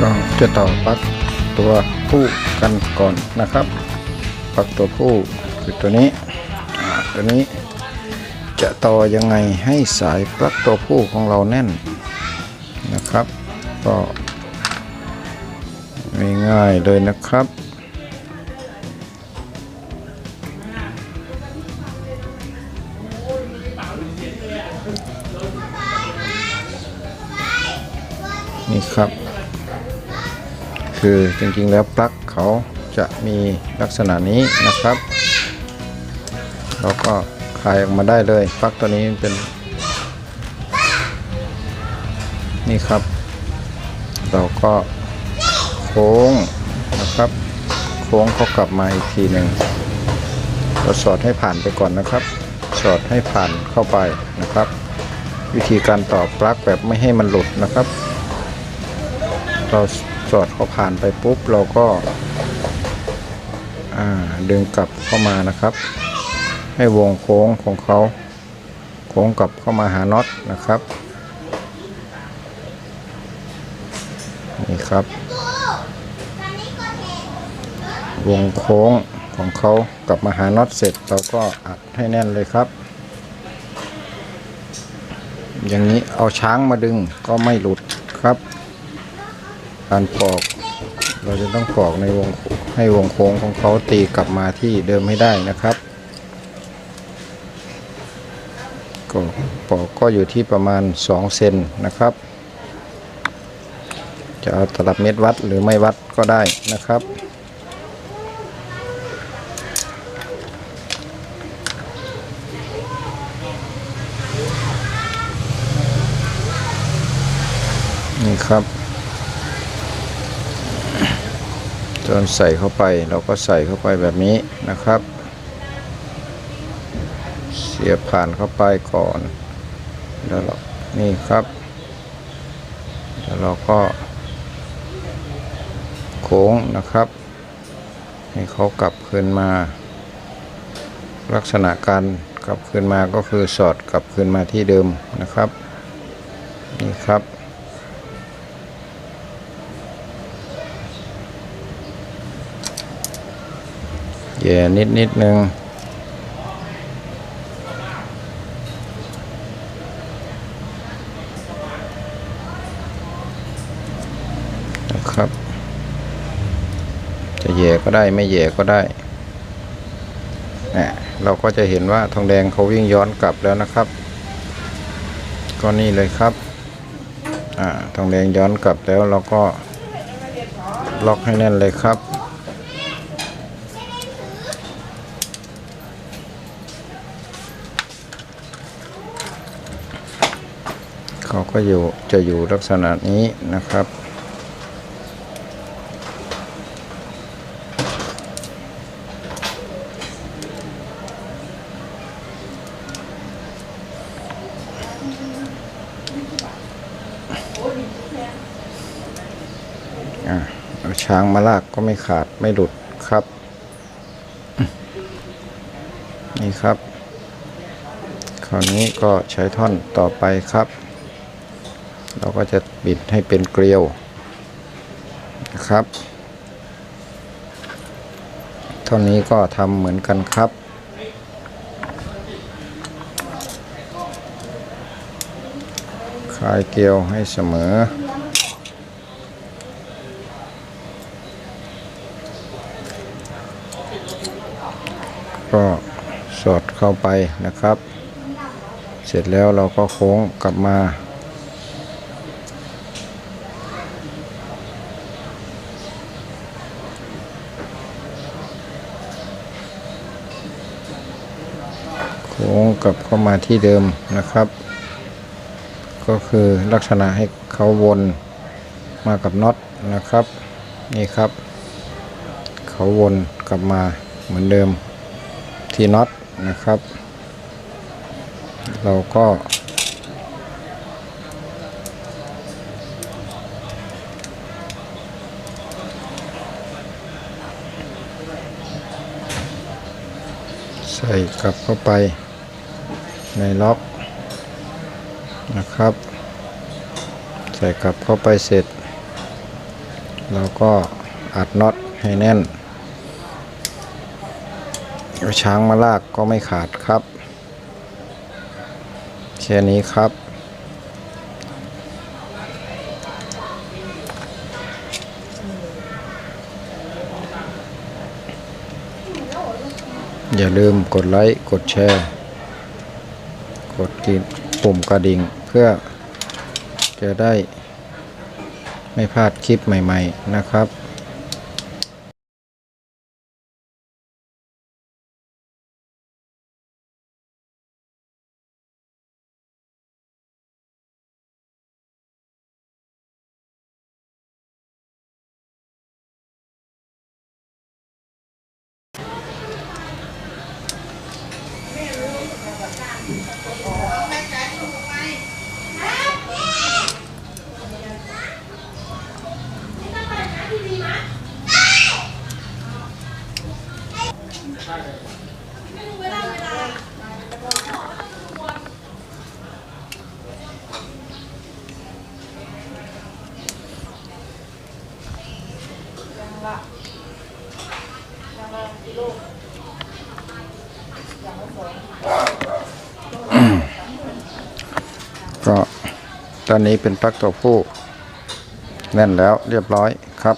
ก็จะต่อปลั๊กตัวผู้กันก่อนนะครับปลั๊กตัวผู้คือตัวนี้ตัวนี้จะต่อยังไงให้สายปลั๊กตัวผู้ของเราแน่นนะครับ ก็ง่ายๆเลยนะครับ นี่ครับ คือจริงๆแล้วปลั๊กเขาจะมีลักษณะนี้นะครับ เราก็คลายออกมาได้เลยปลั๊กตัวนี้เป็นนี่ครับ เราก็โค้งนะครับ โค้งเขากลับมาอีกทีหนึ่งเราสอดให้ผ่านไปก่อนนะครับ สอดให้ผ่านเข้าไปนะครับ วิธีการต่อปลั๊กแบบไม่ให้มันหลุดนะครับ เราสอดเขาผ่านไปปุ๊บเราก็าดึงกลับเข้ามานะครับ ให้วงโค้งของเขาโค้งกลับเข้ามาหาน็อตนะครับนี่ครับ วงโค้งของเขากลับมาหาน็อตเสร็จเราก็อัดให้แน่นเลยครับ อย่างนี้เอาช้างมาดึงก็ไม่หลุดครับ การปอก เราจะต้องปอกในวงให้วงโค้งของเขาตีกลับมาที่เดิมให้ได้นะครับ ก็ปอกก็อยู่ที่ประมาณ 2 เซนนะครับ จะเอาตลับเม็ดวัดหรือไม่วัดก็ได้นะครับนี่ครับ จนใส่เข้าไปเราก็ใส่เข้าไปแบบนี้นะครับ เสียบผ่านเข้าไปก่อนแล้วเรานี่ครับ แล้วเราก็โค้งนะครับ ให้เขากลับคืนมา ลักษณะการกลับคืนมาก็คือสอดกลับคืนมาที่เดิมนะครับ นี่ครับ แย่นิดนิดนึงนะครับ จะแย่ก็ได้ไม่แย่ก็ได้เนี่ยเราก็จะเห็นว่าทองแดงเขาวิ่งย้อนกลับแล้วนะครับ ก็นี่เลยครับอ่าทองแดงย้อนกลับแล้วเราก็ล็อกให้แน่นเลยครับ เขาก็อยู่จะอยู่ลักษณะนี้นะครับอ่าช้างมาลากก็ไม่ขาดไม่หลุดครับ นี่ครับ คราวนี้ก็ใช้ท่อนต่อไปครับ เราก็จะบิดให้เป็นเกลียวนะครับ เท่านี้ก็ทำเหมือนกันครับคลายเกลียวให้เสมอก็สอดเข้าไปนะครับ เสร็จแล้วเราก็โค้งกลับมา โค้งกลับเข้ามาที่เดิมนะครับ ก็คือลักษณะให้เขาวนมากับน็อตนะครับ นี่ครับ เขาวนกลับมาเหมือนเดิมที่น็อตนะครับ เราก็ใส่กลับเข้าไป ในล็อกนะครับ ใส่กลับเข้าไปเสร็จ เราก็อัดน็อตให้แน่นเอาช้างมาลากก็ไม่ขาดครับ แค่นี้ครับอย่าลืมกดไลค์ กดแชร์ กดกินปุ่มกระดิ่งเพื่อจะได้ไม่พลาดคลิปใหม่ ๆ นะครับ ก็ตอนนี้เป็นปลั๊กตัวผู้แน่นแล้วเรียบร้อยครับ